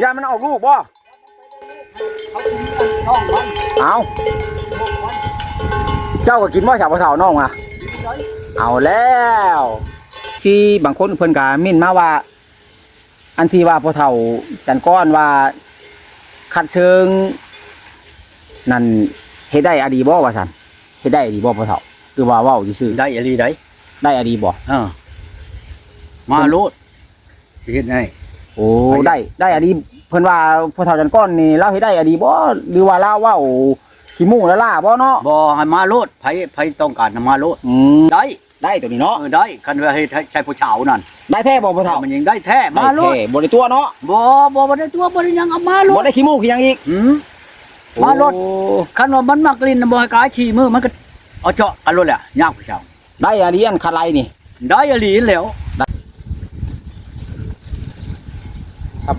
ยามันออกลูกบ่เขากินกันน้องมันเอาลูกมันเจ้าก็กินบ่ชาวบ่เฒ่าน้องอะกินเลยเอาแล้วที่บางคนเพิ่นก็มิ่นมาว่า อันที่ว่าพ่อเฒ่าจันก้อนว่าคัดเชิง นั่นเฮ็ดได้อดีบ่ว่าซั่นเฮ็ดได้อดีบ่พ่อเฒ่าคือว่าเว้าซื่อได้อะไรได้ๆได้อดีบ่เออมาโลดสิเฮ็ดไง โอ้ได้ได้อดีเพิ่นว่าพ่อเฒ่าจันก้อนนี่เราเฮ็ดได้อดีบ่หรือว่าเราเว้าขี้มูกละล่าบ่เนาะบ่ให้มาโลดไผไผต้องการนะมาโลดอืมได้ได้ตัวนี้เนาะเออได้คันว่าให้ใช้ผู้ชาวนั่นได้แท้บ่พ่อเฒ่ามันยังได้แท้มาโลดได้แท้บ่ได้ตัวเนาะบ่บ่บ่ได้ตัวบ่ได้หยังเอามาโลบ่ดได้ขี้มูกขี้หยังอีกหืมมาโลดโอ้คันว่ามันมักลิ้นน่ะบ่ให้กายฉี่มือมันก็เอาเจาะกันโลดแหละยากผู้ชาวได้อดีอันคาไลนี่ได้อีหลีแล้ว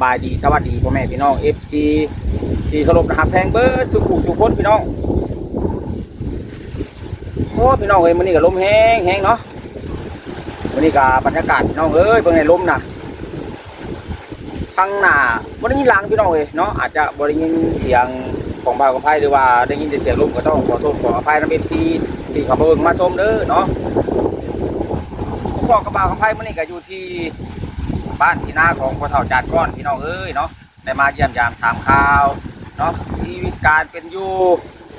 บายดีสวัสดีพ่อแม่พี่น้อง FC ที่เคารพนะครับแพงเบิร์สุขุสุขคนพี่น้องโอ้พี่น้องเอ้ยมื้อนี้ก็ลมแห้งแห้งเนาะมื้อนี้ก็บรรยากาศพี่น้องเอ้ยเบิ่งให้ลมนะข้างหน้าบ่ได้ยินหลังพี่น้องเอ้ยเนาะอาจจะบ่ได้ยินเสียงของบ่าวกับไผหรือว่าได้ยินแต่เสียงลมก็ต้องขอโทษขออภัยนำ FC ที่เขาเบิ่งมาชมเด้อเนาะพ่อกับบ่าวกับไผมื้อนี้ก็อยู่ที่ บ้านที่นาของพ่อเฒ่าจานก้อนพี่น้องเอ้ยเนาะได้มาเยี่ยมยามถามข่าวเนาะชีวิตการเป็นอยู่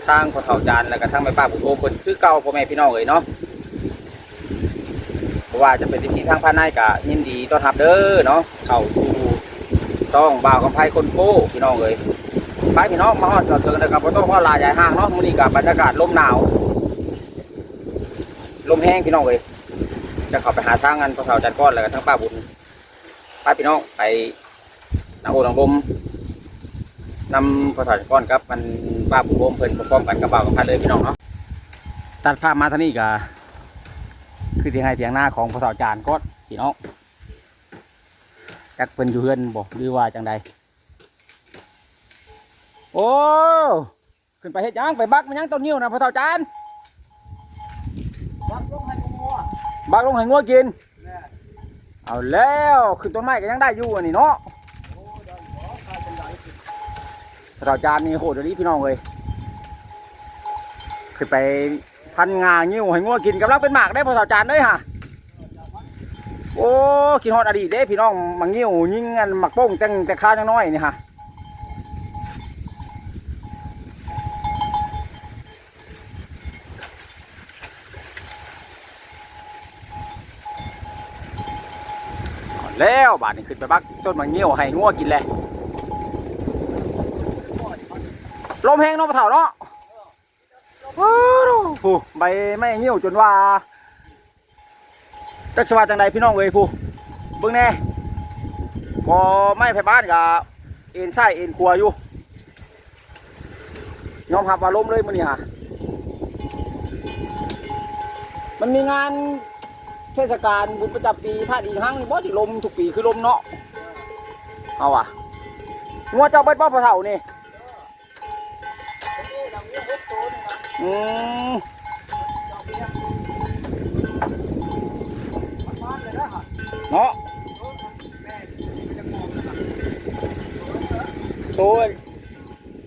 ทางพ่อเฒ่าจานแล้วก็ทางแม่ป้าผู้โตเพิ่นคือเก่าพ่อแม่พี่น้องเอ้ยเนาะเพราะว่าจะเป็นที่ทางภายในก็ยินดีต้อนรับเด้อเนาะเข้าสู่ซ่องบ่าวกับไผคนโก้พี่น้องเอ้ยไปพี่น้องมาฮอดจอดเถิงนะครับบ่ต้องว่าลาใหญ่ห้างเนาะมื้อนี้ก็บรรยากาศลมหนาวลมแห้งพี่น้องเอ้ยจะเข้าไปหาทางกันพ่อเฒ่าจานก้อนแล้วก็ทางป้าบุญ พาพี่น้องไปนาโอหนองลมนำพระสาก้อนครับมันป้าผู้โฮมเพิ่นพร้อมกันกับบ่าวกับพันเลยพี่น้องเนาะตัดภาพมาท่านี้ก็คือที่ให้เถียงหน้าของพระสาจานก็พี่น้องจักเพิ่นอยู่เฮือนบ่หรือว่าจังใดโอ้ขึ้นไปเฮ็ดยังไปบักมันยังต้นนิ้วนะพระสาจานวัดลงให้งัวบักลงให้งัวกิน เอาแล้วขึ้นต้นไม้ก็ยังได้อยู่อันนี้เนาะโอ้ได้บ่ข้าจังได๋เราจานนี่โหดเลยพี่น้องเลยคือไปพันงางิ้วให้งัวกินกำลังเป็นหมากได้พอสาวจานได้ฮะโอ้กินฮอดอดีตเด้พี่น้องมังงิ้วยิ่งอันหมักโป้งแต่งแต่ข้าจังน้อยนี่ฮะ แล้วบาดนี้ขึ้นไปบักต้นมังงิ้วให้งัวกินเลยลมแห้งเนาะปะเถาเนาะโอ้ใบไม่เหี่ยวจนว่าจักสว่าจังใดพี่น้องเอ้ยผู้เบิ่งแน่พอไม่ไผบ้านกับเอ็นใช่เอ็นครัวอยู่ยอมรับว่าลมเลยมื้อนี้ฮะมันมีงาน เทศกาลบุญประจำปีพาดอีกครั้งบ่ที่ลมทุกปีคือลมเนาะเอาว่ะงัวเจ้าเบิดบ่ปะเถานี่อืมเนาะตัว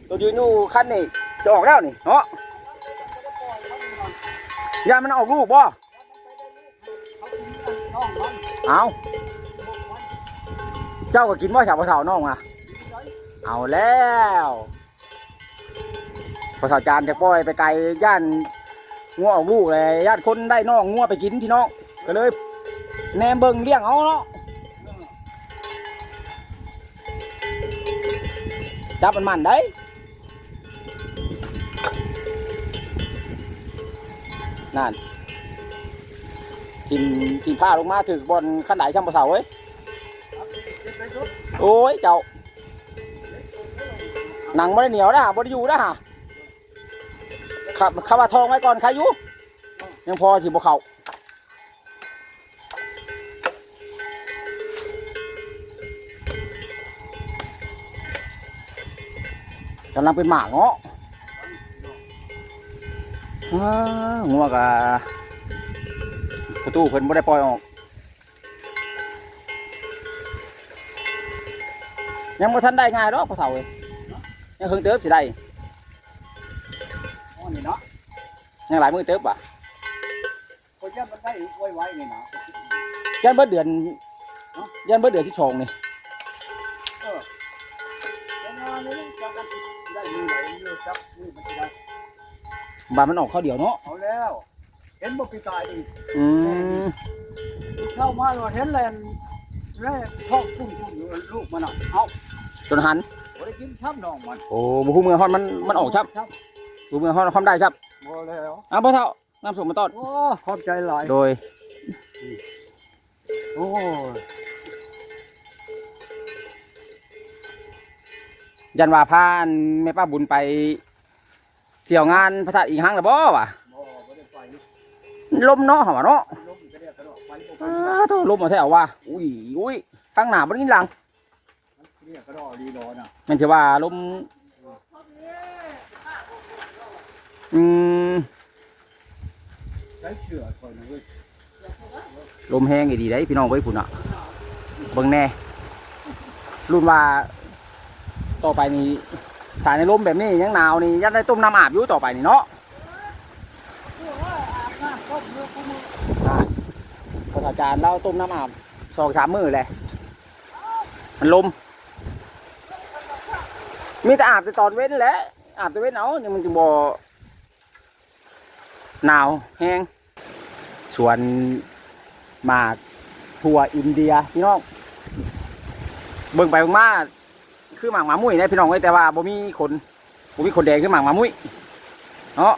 ตัวยืนอยู่คันนี่จะออกแล้วนี่เนาะยามันออกลูกบ่ เอาเจ้าก็กินบ่ชาวพะเฒ่าน้องอะเอาแล้วพอสาจานจะปล่อยไปไกลย่านงัวออกลูกเลยย่านคนได้น้องงัวไปกินพี่น้องก็เลย แนมเบิงเลี้ยงเอาเนาะจับมันมันได้นั่น กินกินผ้าลงมาถึกบนขั้นไหนช่างภาษาเว้ยโอ้ยเจ้าหนังไม่ได้เหนียวนะบ่ได้อยู่นะฮะขับขับว่าทองไว้ก่อนใครอยู่ยังพอสิบเขากำลังเป็นหมาเนาะอ้าวงัวกะ ประตูเพิ่นบ่ได้ปล่อยออกยังบ่ทันได้ง่ายดอกพ่อเฒ่าเอ้ยยังเพิ่งเติบสิได้อ๋อนี่เนาะยังหลายมื้อเติบว่ะคนยันมันได้ไว้ไว้นี่นะยันเบิดเดือนยันเบิดเดือนที่ชองนี่แล้วงานนี้จะกันได้มือไหนมือจับมือมันจะได้บานมันออกข้าวเดียวเนาะเอาแล้ว เห็นบ่ปีตายอีกอืมเข้ามาเราเห็นแลนแร่ท้องพุ่งพุ่งอยู่ลูกมันอะเอาจนหันบ่ได้กินช้ำน้องมันโอ้บ่ฮู้เมืองฮอดมันมันออกครับช้บ่ฮู้เมืองฮอดความได้ครับำบ่แล้วอะพ่อเฒ่าน้ำส้มมาตอดโอ้ขอบใจหลายโดยโอ้ยยันว่าพาอันแม่ป้าบุญไปเที่ยวงานพระธาตุอีกครั้งแล้วบ่วะบ่บ่ได้ไป ลมเนาะหวเนาะลมก็ได้กระโดดไปบ่ไปอ้าโธ่ลมมาแท้ว่าอุ้ยอุ้ยข้างหน้าบ่ได้ยินหลังเรียกกระโดดดีรอน่ะว่าลมอืมลมแห้งอีดีได้พี่น้องเว้ยพุ่นอะเบิ่งแน่รุ่นว่า ต่อไปนี่ถ้าในลมแบบนี้ยังหนาวนี่ยันได้ต้มน้ำอาบอยู่ต่อไปนี่เนาะ อ่าพ อาจารย์เราต้มน้ำอาบสองสามมือเลยมันลม มีแต่อาบแต่ตอนเว้นแหละอาบแต่เว้นเอาเนี่ยมันจะบ่หนาวแห้งส่วนหมากถั่วอินเดียพี่น้องเบิ่งไปเบิ่งมาคือหมากหมามุ้ยนะพี่น้องเอ้แต่ว่าบ่มีคนบ่มีคนแดงคือหมากหมามุ้ยเนาะ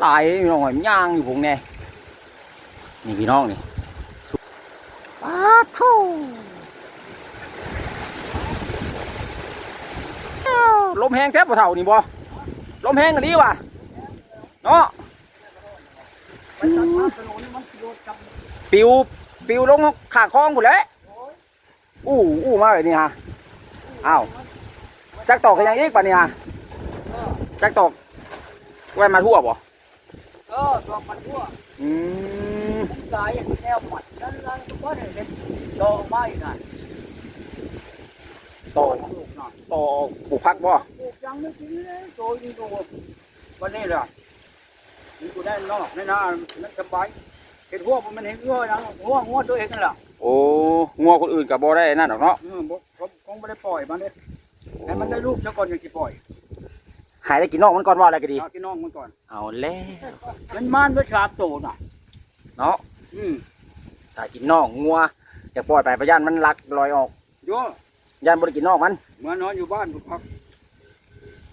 หลายพี่น้องเอ้ยมันย่างอยู่ผมแน่นี่พี่น้องนี่ ป้าทูลมแห้งแทบปะเท่านี่บ่ลมแห้งกันดีว่ะเนาะไปตัดมาถนนมันโดนจับปิวปิวลงข้างคลองหมดแล้วอู้อู้มาแบบนี้ฮะอ้าวจักตอกกันยังอีกป่ะนี่ฮะจักตอกไว้มาทั่วบ่เออตัวมันทั่วอืมมันตายแนวหมัด นั่นนั่นก็ได้เห็นดอกไม้น่ะต่อลูกน่ะต่อปลูกพักบ่ปลูกยังไม่กินเลยโตยิ่งโตวันนี้ล่ะนี่กูได้นอกในนามันสบายเห็นหัวมันเห็นหัวนะหัวหัวตัวเองนั่นแหละโอ้งัวคนอื่นกับบ่ได้นั่นหรอกเนาะอืมบ่ผมคงไม่ได้ปล่อยมันเลยให้มันได้ลูกซะก่อนอย่างที่ปล่อยหายได้กินนอกมันก่อนว่าอะไรก็ดีเอาพี่น้องมันก่อน เอาแล้วมันม่านด้วยชาบโตน่ะ เนาะอืม ถ้ากินนอกงัวอยากปล่อยไปพยานมันลักลอยออกโย่ยานบริกินนอกมันเมื่อนอนอยู่บ้านบุพัก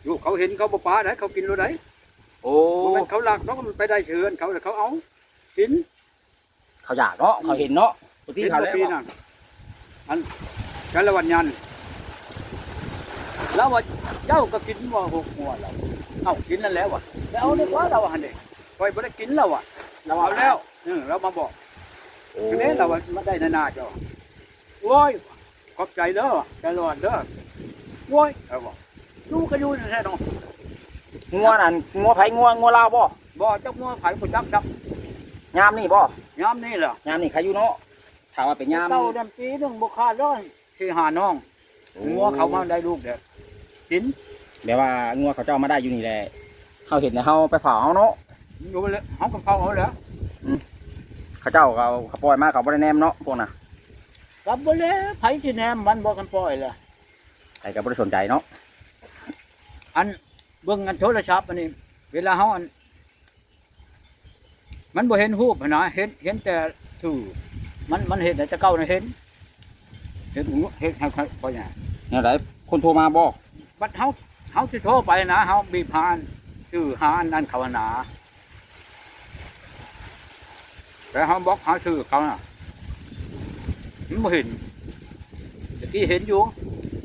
อยู่เขาเห็นเขาบ่ปลาไหนเขากินรู้ไหนโอ้บ่แมันเขาหลักเนาะมันไปได้เชิญเขาแต่เขาเอากินเขาอยากเนาะเขาเห็นเนาะปกติกินเขาบ่แล้วปีนั่นอันกันละวันยันแล้วว่าเจ้าก็กินว่าหกหัวเราเอ้ากินนั่นแล้วว่ะแล้วเอาเนี่ยว่าเราหันเด็กคอยบ่ได้กินแล้วว่ะเราเอาแล้วเออเรามาบอก โอ้ทีนี้เราว่ามาได้นานาเจ้าโว้ยขอบใจเด้อใจร้อนเด้อโว้ยเอาบอกลูกก็อยู่แท้ๆเนาะงัวนั่นงัวไผงัวงัวลาวบ่บ่เจ้ามัวไผบ่จักจักยามนี่บ่ยามนี่ล่ะยามนี่ใครอยู่เนาะถามว่าเป็นยามเต้าดำปีหนึงบ่ขาดร้อยสิหาน้องงัวเขามาได้ลูกเด้อกินแบบว่างัวเขาเจ้ามาได้อยู่นี่แหละเขาเห็นเนี่ยเขาไปเผาเอาเนาะอยู่เลยเฮากับเขาเอาแล้ว เขาเจ้าเขาเขาปล่อยมาเขาบ่ได้แนมเนาะพวกน่ะกลับบ่แล้วไผสิแนมมันบ่กันปล่อยล่ะใครก็บ่ได้สนใจเนาะอันเบิ่งอันโทรศัพท์อันนี้ เวลาเฮาอัน มันบ่เห็นรูปหั้นนะเห็นเห็นแต่ชื่อมันมันเห็นแต่เก่าน่ะเห็นเห็นงูเห็นให้ค่อยค่อยน่ะเนี่ยไหนคนโทรมาบ่บัดเฮาเฮาสิโทรไปนะเฮาบีบหานชื่อหาอันนั้นเขาหนา แต่เฮาบอกหาชื่อเขาน่ะมันบ่เห็นตะกี้เห็นอยู่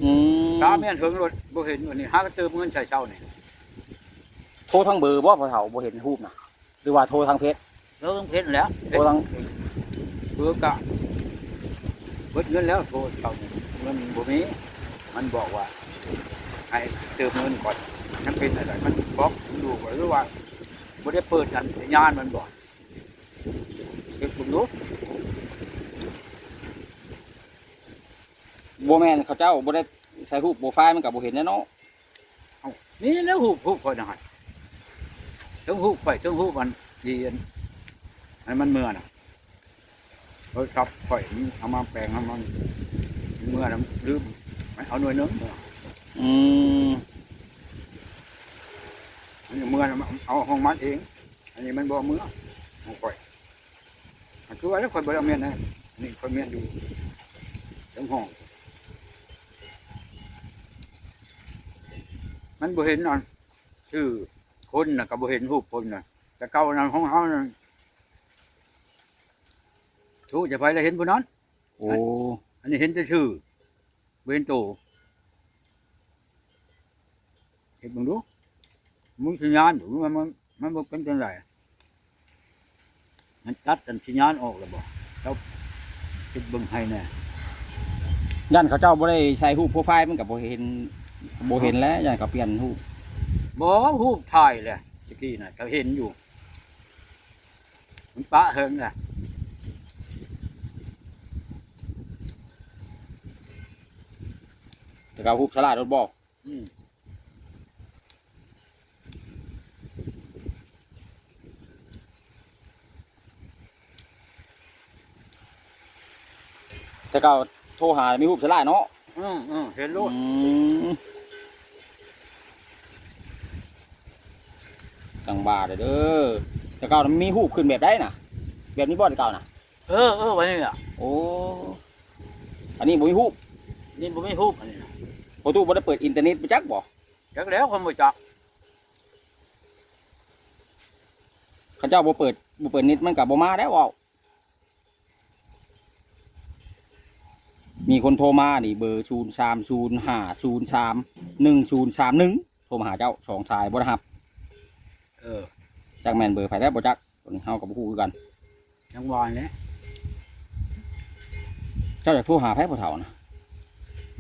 อืมตาแม่นเถิงรถบ่เห็นวันนี้หาก็เติมเงินใช้เช่านี่โทรทางเบอร์บ่พอเฒ่าบ่เห็นรูปน่ะ หรือว่าโทรทางเพจเริ่มเห็นแล้วโทรทางเพื่อกะเบิดเงินแล้วโทรเช่านี่เงินบ่มีมันบอกว่าให้เติมเงินก่อนมันเป็นอะไรมันบอกดูว่าหรือว่าบ่ได้เปิดกันสัญญาณมันบอก เก็บคุณดูบ่แม่นเขาเจ้าบ่ได้ใส่รูปโปรไฟล์มันก็บ่เห็นแน่เนาะนี่แล้วหูหูคนหัดทั้งหูไปทั้งหูมันดีอันอันมันเมื่อน่ะเฮ้ยครับข่อยมันเอามาแปลงเอามันเมื่อนะลืมไม่เอาหน่วยหนึงอืมอันนี้เมื่อนะเอาห้องมัดเอง อันนี้มันบ่เมื่อของข่อย อันคือว่าแล้วข่อยบ่ได้เอาเมียนนะอันนี่ข่อยเมียนอยู่ทั้งห้อง มันบ่เห็นนอนชื่อคนน่ะก็บ่เห็นรูปคนน่ะแต่เก่านั้นของเฮานั่นชูจะไปแล้วเห็นผู้นั้นโอ้อันนี้เห็นแต่ชื่อบ่เห็นตัวเห็นมึงดูมึงสัญญาณดูมันมันมันบ่เป็นจังได มันตัดกันสัญญาณออกแล้วบ่เราคิดเบิ่งให้แน่ยันเขาเจ้าบ่ได้ใส่รูปโปรไฟล์มันก็บ่เห็นบ่เห็นแล้วยันเขาเปลี่ยนรูปบ่รูปถ่ายแหละตะกี้น่ะก็เห็นอยู่ มันปะเฮิงน่ะแต่ก็รูปสลาดรถบ่อืม แต่ก็โทรหามีรูปสลาดเนาะอืมอืมเห็นรูปอืมจังบาเด้อเด้อแต่เก่ามันมีรูปขึ้นแบบได้น่ะ แบบนี้บ่แต่เก่าน่ะ เออเออไว้นี่อะโอ้อันนี้บ่มีรูปนี่บ่มีรูปอันนี้นะพอตู้บ่ได้เปิดอินเทอร์เน็ตไปจักบ่จักแล้วคนบ่จักเขาเจ้าบ่เปิดบ่เปิดเน็ตมันก็บ่มาแล้วเว้า มีคนโทรมานี่เบอร์0305031031โทรมาหาเจ้าสองสายบ่ได้รับเออจักแม่นเบอร์ไผได้บ่จักตัวนี้เฮาก็บ่ฮู้คือกันจังหวะนี้เจ้าอยากโทรหาไผบ่เฒ่านะ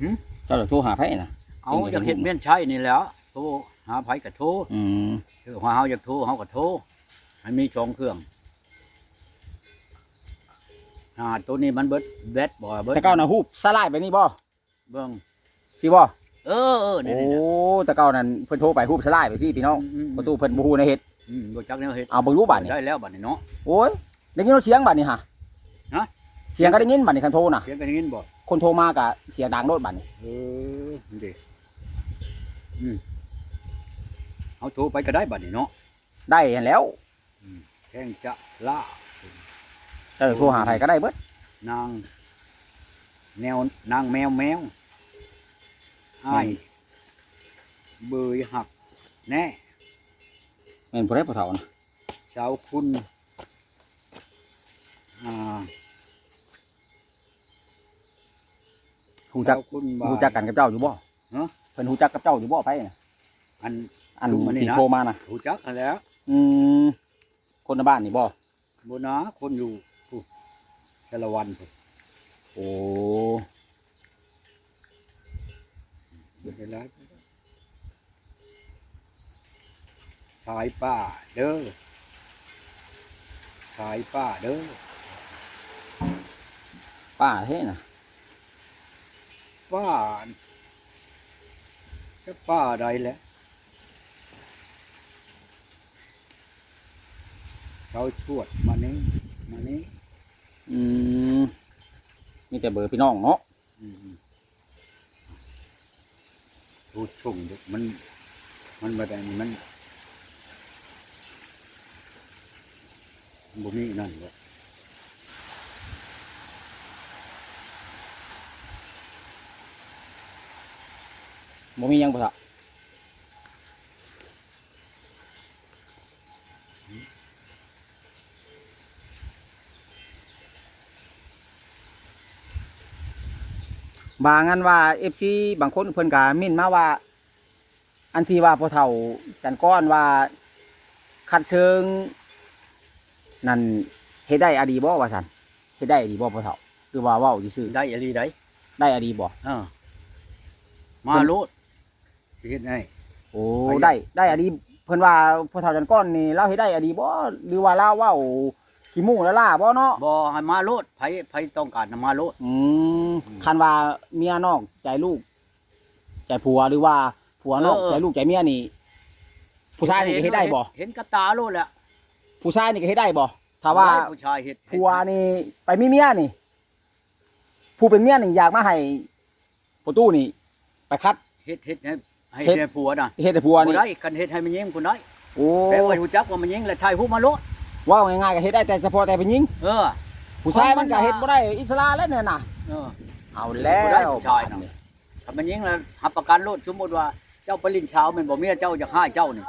หึเจ้าอยากโทรหาไผนะเอาอยากเห็นเมียนใช่นี่แหล้วโทรหาไผก็โทรอืม คือว่าเฮาอยากโทรเฮาก็โทรมันมีสองเครื่อง อ่าตัวนี้มันเบิดแบตบ่เบิดแต่เก่าน่ะฮูบสลายไปนี่บ่เบิ่งสิบ่เออเออนี่โอ้นี่นี่แต่เก่านั้นเพิ่นโทรไปฮูบสลายไปสิพี่น้องอืมประตูเพิ่นบ่ฮู้ในเฮ็ดอืมบ่จักแนวเฮ็ดเอาเบิ่งรูปบัดนี่ได้แล้วบัดนี้เนาะ โอ้ยได้ยินเสียงบัดนี่ฮะฮะ เสียงก็ได้ยินบัดนี่คันโทรน่ะเสียงกันอย่างนี้บ่คนโทรมาก็เสียงดังโลดบัดนี่เออนี่ดิอืมเอาโทรไปก็ได้บัดนี้เนาะได้หั้นแล้ว แข่งจะล่า เออโทรหาไผก็ได้เบิดนางแนวนางแมวแมวอ้ายเบยหัก แน่แม่นผู้ใดผู้เฒ่านะสาวคุณอ่าฮู้จักสาวคุณบ่ายฮู้จักกันกับเจ้าอยู่บ่ฮะ เพิ่นฮู้จักกับเจ้าอยู่บ่ไผน่ะอัน อันลุงอันนี้ที่นะโทรมาน่ะรู้จักกันแล้วอืมคนในบ้านนี่บ่บนาคนอยู่ ผู้ชลวันผู้โอ้เดี๋ยวไปไล่ชายป้าเด้อชายป้าเด้อป้าเท่น่ะป้าจะป้าใดแหละเขาชวดมานี้มานี้ อืมมีแต่เบอร์พี่น้องเนาะอืมรู้ช่งเด็กมัน มันมาแต่นี่มันมันบ่มีนั่นหรอกบ่มีหยังบ่ทะ บางอันว่า FC บางคนเพิ่นก็มิ่นมาว่า อันที่ว่าพ่อเฒ่าจันก้อนว่าคัดเชิง นั่นเฮ็ดได้อดีบ่ว่าซั่นเฮ็ดได้อดีบ่พ่อเฒ่าหรือว่าเว้าซื่อได้อะไรได้ๆได้อดีบ่เออมาโลดสิเฮ็ดให้ โอ้ไปได้ได้อดีเพิ่นว่าพ่อเฒ่าจันก้อนนี่เราเฮ็ดได้อดีบ่หรือว่าเราเว้าขี้มูกละล่าบ่เนาะบ่ให้มาโลดไผไผต้องการน่ะมาโลดอืมอืม คันว่าเมียนอกใจลูก ใจผัวหรือว่าผัวนอกเออ ใจลูกใจเมียนี่ ผู้ชายนี่ก็เฮ็ดได้บ่เห็นกับตาโลดแหละผู้ชายนี่ก็เฮ็ดได้บ่ถ้าว่าได้ผู้ชายเฮ็ดผัวนี่ไปมีเมียนี่ ผู้เป็นเมียนี่อยากมาให้ประตูนี่ ไปคัด เฮ็ดเฮ็ดให้ให้เฮ็ดให้ผัวน่ะเฮ็ดให้ผัวบ่นี่ได้กันเฮ็ดให้มันยิงผู้น้อยโอ้แปลว่าฮู้จักว่ามันยิงแล้วชายผู้มาโลดว่าง่ายๆก็เฮ็ดได้แต่เฉพาะแต่เป็นหญิง เออ ผู้ชายมันก็เฮ็ดบ่ได้อิสระแล้วเนี่ยน่ะเออเอาแล้วบ่ได้ผู้ชายน่ะถ้ามันยิงแล้วรับประกันโลดสมมุติว่าเจ้าไปลิ้นเช้าแม่นบ่เมียเจ้าอยากให้เจ้านี่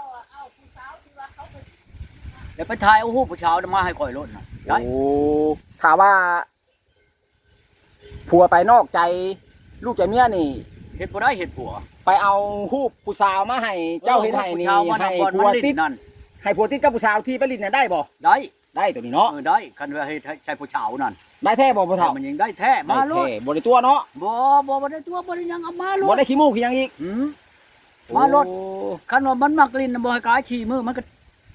แล้วไปถ่ายเอาฮู้ผู้ชาวมาให้ข่อยโลดน่ะได้โอ้ถามว่าผัวไปนอกใจ ลูกใจเมียนี่เฮ็ดบ่ได้เฮ็ดผัว ไปเอาฮูปผู้สาวมาให้เจ้าเฮ็ดให้ผู้นี่ชาวมาให้นำบ่อนผัมัวนลิ้ติดนนั่นให้ผัวติดกับผู้สาวที่ไปลิ้นน่ะได้บ่ได้ ได้ตัวนี้เนาะเออได้คันว่าให้ใช้ผู้ชาวนั่นได้แท้บ่พ่อเฒ่ามันยิงได้แท้มาโลดได้แท้บ่ได้ตัวเนาะบ่บ่บ่ได้ตัวบ่ได้หยังเอามาโลบ่ดได้ขี้มูกขี้หยังอีกหืมมาโลดโอ้คันว่ามันมักลิ้นน่ะบ่ให้กายฉี่มือมันก็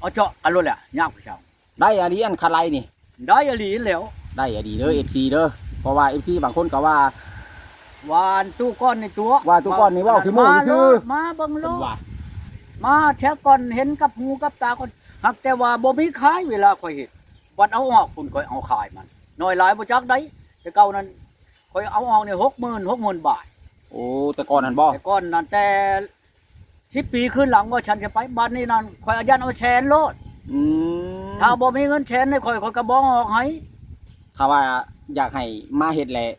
เอาเจาะกันโลดแหละยากผู้ชาวได้อะดีอันคาไลนี่ ได้อหลีแล้ว ได้อะดีเด้อ FC เด้อเพราะว่า FC บางคนก็ว่าหวานตู้ก้อนในตัวว่าตู้ก้อนนี่เว้าขี้โม้ซื่อมาเบิ่งโลเพิ่นดว่ามาแช่ก่อนเห็นกับหูกับตาก่อน หักแต่ว่าบ่มีขายเวลาข่อยเฮ็ดวันเอาออกคุณข่อยเอาขายมันน้อยหลายบ่จักได้แต่เก่านั้นข่อยเอาออกนี่60,000 60,000บาทโอ้แต่ก่อนนั้นบ่แต่ก่อนนั้นแต่10ปีขึ้นหลังว่าฉันจะไปบัดนี้นั่นข่อยเอายันเอาแชนโลดอืมถ้าบ่มีเงินแชนให้ข่อยข่อยก็บ่ออกให้ถ้าว่าอยากให้มาเฮ็ดแหละ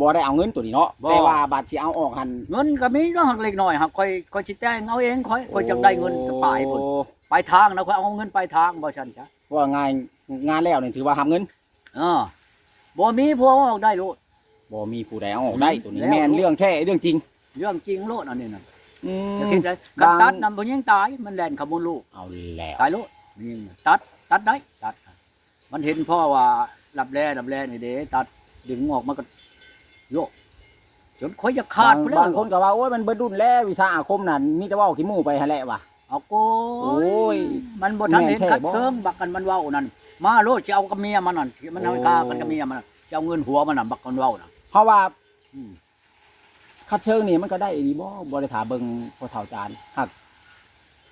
บ่ได้เอาเงินตัวนี้เนาะบ่แต่ว่าบาดสิเอาออกหันเงินก็มีเนาะหักเล็กน้อยหักข่อยข่อยสิแต่งเอาเองข่อยข่อยจักได้เงินจะปลายพุ่นโอ้ป ลายทางนะข่อยเอาเงินปลายทางบ่ฉันจ้ะว่างานงานแล้วนี่ถือว่าทำเงินเออบ่มีพวกออกได้โลด บ่มีผู้ใดเอาออกได้ตัวนี้แล้ว แม่นเรื่องแท้เรื่องจริงเรื่องจริงโลดอันนี้น่ะอืมจะคิดได้กันตัดนำบ่ยิงตายมันแล่นขบวนลูก เอาแล้วตายโลดยิงตัดตัดได้ตัด มันเห็นพ่อว่ารับแร่รับแร่นี่เด้ตัดดึงออกมันก็โยกจนข่อยจะขาดบางไปเลยบางคนก็ว่าโอ้ยมันเบิดรุ่นแล้ววิชาอาคมนั่นมีแต่เว้าขี้หมู่ไปหั่นแหละว่ะ เอาโกโอ้ยมันบ่ทันเห็นแม่นแท้คัดบ่เชิงบักกันมันเว้านั่นมาโลดสิเอากับเมียมันนั่นที่มันเอากากันกับเมียมันน่ะสิเอาเงินหัวมันน่ะบักกันเว้าน่ะเพราะว่าอืมคัดเชิงนี่มันก็ได้ดีบ่บ่ได้ถาเบิ่งพอเฒ่าจานหัก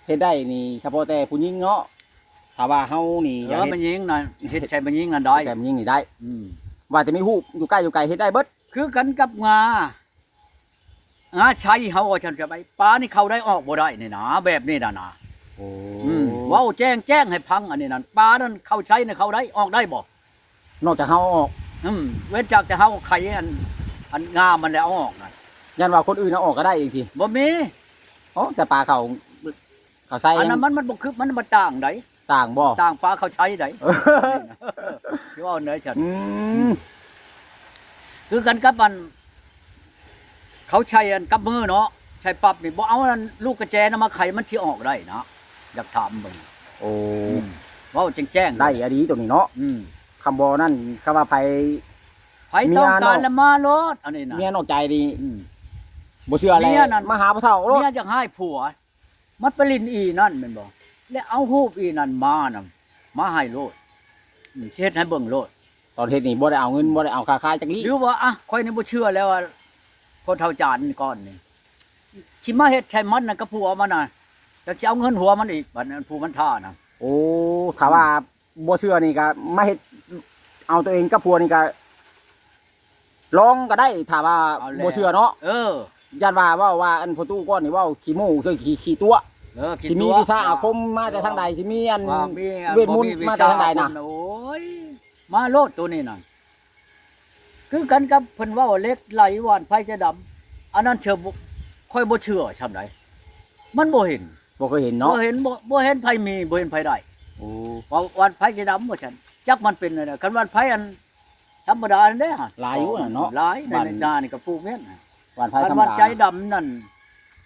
เฮ็ดได้นี่เฉพาะแต่ผู้หญิงเนาะถ้าว่าเฮานี่อเอยากอเฮ็มันดยิงน่ะเฮ็ดใช้มันยิงนั่นได้แต่ผู้หญิงนี่ได้อืมว่าจะมีฮูปอยู่ใกล้อยู่ไกลเฮ็ดได้เบิดคือกันกับงา งาใช้เฮาว่าฉันจะไปปลานี่เข้าได้ออกบ่ได้นี่นะแบบนี้น่ะนะโอ้อืมเว้าแจ้งแจ้งให้พังอันนี้นั่นปลานั่นเข้าใช้นี่เข้าได้ออกได้บ่นอกจากเฮาออก อืมเว้นจากแต่เฮาไข่อัน อันงามมันแล้วเอาออกนั่นยันว่าคนอื่นเอาออกก็ได้อีกสิบ่มีอ๋อแต่ปลาเขาเขาใส่อันนั้นมันมันบ่คือมันบ่ต่างไดต่างบ่ต่างปลาเขาใช้ไดสิว่าอันไหนฉันอืมคือกันกับมัน เขาใช้อันกับมือเนาะใช้ปรับนี่บ่เอาอันลูกกระแจนำมาไข่มันสิออกได้นะอยากถามเบิ่งโอ้เว้าแจ้งๆได้อะดีตัวนี้เนาะอืมคำบอนั่นคำว่าไผ ไผต้องการเมียเนาะละมาโลดอันนี้นะ เมียนอกใจดีอืม บ่เชื่ออะไรเมียนั่น มาหาพระเฒ่าโลดเมียจะให้ผัว มันไปลินอีนั่นแม่นบ่แล้วเอารูปอีนั่นมานํมาให้โลดอืมเฮ็ดให้เบิ่งโลดตอนเฮ็ดนี่บ่ได้เอาเงินบ่ได้เอาค่าค่ายจักลีหรือว่าอะข่อยนี่บ่เชื่อแล้วว่า คนเท่าจานนี่ก่อนนี่สิมาเฮ็ดใช้มันน่ะกับผัวมันน่ะจะสิเอาเงินหัวมันอีกบัดนั้นผู้มันท่าน่ะโอ้ถ้าว่าบ่เชื่อนี่ก็มาเฮ็ดเอาตัวเองกับผัวนี่ก็ลองก็ได้ถ้าว่าบ่เชื่อเนาะเออยันว่าเว่าว่าอันประตูก้อนนี่เว่าขี้หมูคือขี้ขี้ตัวเออคิดสิมีตัววิชาอาคมมาแต่ทางใดสิมีอันว่ามีอันเวทมนต์บ่มาแต่ทางใดน่ะโอ้ยมาโลดตัวนี้น่ะ คือกันกับเพิ่นเว่าเล็กไหลหวานไผจะดำอันนั้นเชื่อบ่ค่อยบ่เชื่อช่ำไดมันบ่เห็นบ่เคยเห็นเนาะบ่เห็นบ่บ่เห็นไผมีบ่เห็นไผได้โอ้ว่าวันไผจะดำบ่ฉันจักมันเป็นอะไรคันวันไผอันธรรมดานั่นเด้ฮะหลายอยู่น่ะเนาะหลายในในนานี่ก็ปลูกแม่นน่ะหวานไฟคันธรรมวันดาใจดำนั่น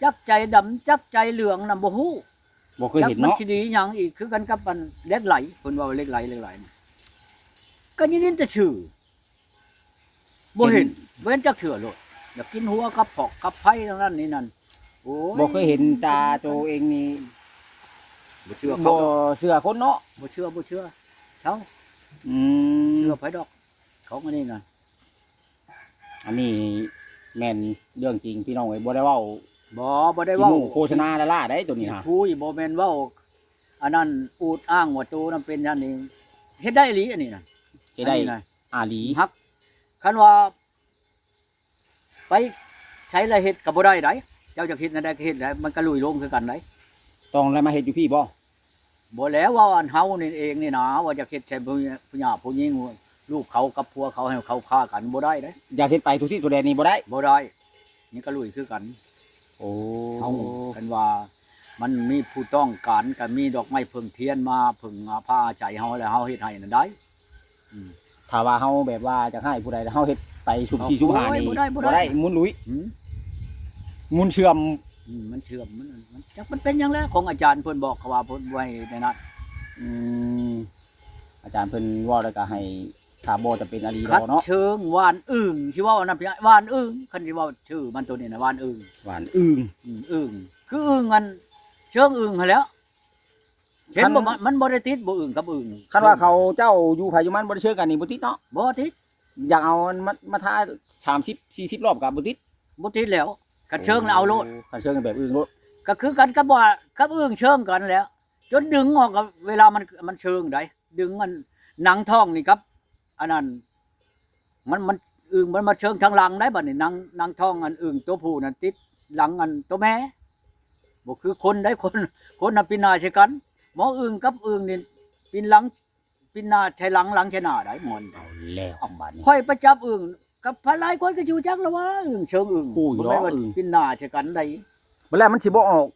จักใจดำจักใจเหลืองน่ะบ่ฮู้บ่เคยเห็นมัเนาะสิดีหยังอีกคือกันกับมันเล็กไหลเพิ่นว่าเล็กไหลเล็กไหลนี่ก็ยินดีแต่ชื่อ บ่เห็นเว้นจักเถื่อโลดอยากกินหัวกับผอกกับไผทั้งนั้นนี่นั่นโอ้ยบ่เคยเห็นตาตัวเองนี่บ่เชื่อเขาบ่ดอกเชื่อคนเนาะบ่เชื่อบ่เชื่อเช้าอืมเชื่อไผดอกเขาอันนี้น่ะอันนี้แม่นเรื่องจริงพี่น้องเอ้ยบ่ได้เว้าบ่บ่ได้ได้เว้าเว้าโฆษณาละล่าได้ตัวนี้ฮะคุยบ่แม่นเว้าอันนั้นอูดอ้างว่าตูนั้นเป็นอย่างนี้เฮ็ดได้อีหลีอันนี้น่ะจะได้อันนี้น่ะอาหลี ฮัก คันว่า ไปใช้ละเฮ็ดก็บ่ได้ไดเจ้าจะคิดนั่นได้ก็เฮ็ดได้มันก็ลุยลงคือกันไดต้องอะไรมาเฮ็ดอยู่พี่บ่บ่แล้วว่าอันเฮานี่เองนี่นะว่าจะเฮ็ดใช้ผู้ผู้หญิงผู้หญิงลูกเขากับผัวเขาให้เขาฆ่ากันบ่ได้เด้อยากเฮ็ดไปทุกที่ตัวแดนนี่บ่ได้บ่ได้นี่ก็ลุยคือกัน โอ้เฮากันว่ามันมีผู้ต้องการก็มีดอกไม้เพิ่งเทียนมาเพิ่งมาพาใจเฮาแล้วเฮาเฮ็ดให้นั่นได้ อืม ถ้าว่าเฮาแบบว่าจะให้ผู้ใดเฮาเฮ็ดไปสุ่มสี่สุ่มห้านี่บ่ได้บ่ได้ หมุนลุยอืมหมุนเชื่อมอืมมันเชื่อมมันมันจักมันเป็นหยังแล้วของอาจารย์เพิ่นบอกเขาว่าเพิ่นไว้ในนั้นอืมอาจารย์เพิ่นเว่าแล้วก็ให้ถ้าบ่จะเป็นอาลีคัดบ่เนาะเชิงวานอึ่งที่ว่าอันนั้นเป็นวานอึ่งคันที่ว่าชื่อมันตัวนี้นะวานอึ่งหวานอึ้งอืมอึ่งคืออึ่งอันเชิงอึ่งหั่นแหล้ว เห็นบ่มันมันบ่ได้ติดบ่อึ่งกับอึ่งคันว่าเขาเจ้าอยู่ไผอยู่มันบ่ได้เชื่อกันนี่บ่ติดเนาะบ่ติดอยากเอามันมามาทา30 40รอบก็บ่ติดบ่ติดแล้วกันเชิงแล้วเอาโลดคันเชิงแบบอึ้งโลดก็คือกันกับว่ากับอึ่งเชิงกันแหล้ว จนดึงออกกับเวลามันมันเชิงได้ดึงมันหนังท้องนี่ครับอันนั้นมันมันอึ่งมันมาเชิงทางหลังได้บัดนี้หนังหนังท้องอันอึ่งตัวผู้นั่นติดหลังอันตัวแม่บ่คือคนได้คนคนน่ะปีนหน้าใช่กัน หมออึ่งกับอึ่งนี่ปีนหลังปีนหน้าใช้หลังหลังใช้หน้าได้หมอนเอาแล้วเอาบัดนี้ค่อยประจับอึ่งกับพลายคนก็อยู่จักแล้วว่าอึ่งเชิงอึ่งโอ้ยบ่แม่นว่าเนาะอึ่งปีนหน้าใช่กันได้บ่แล้วมันสิบ่ออก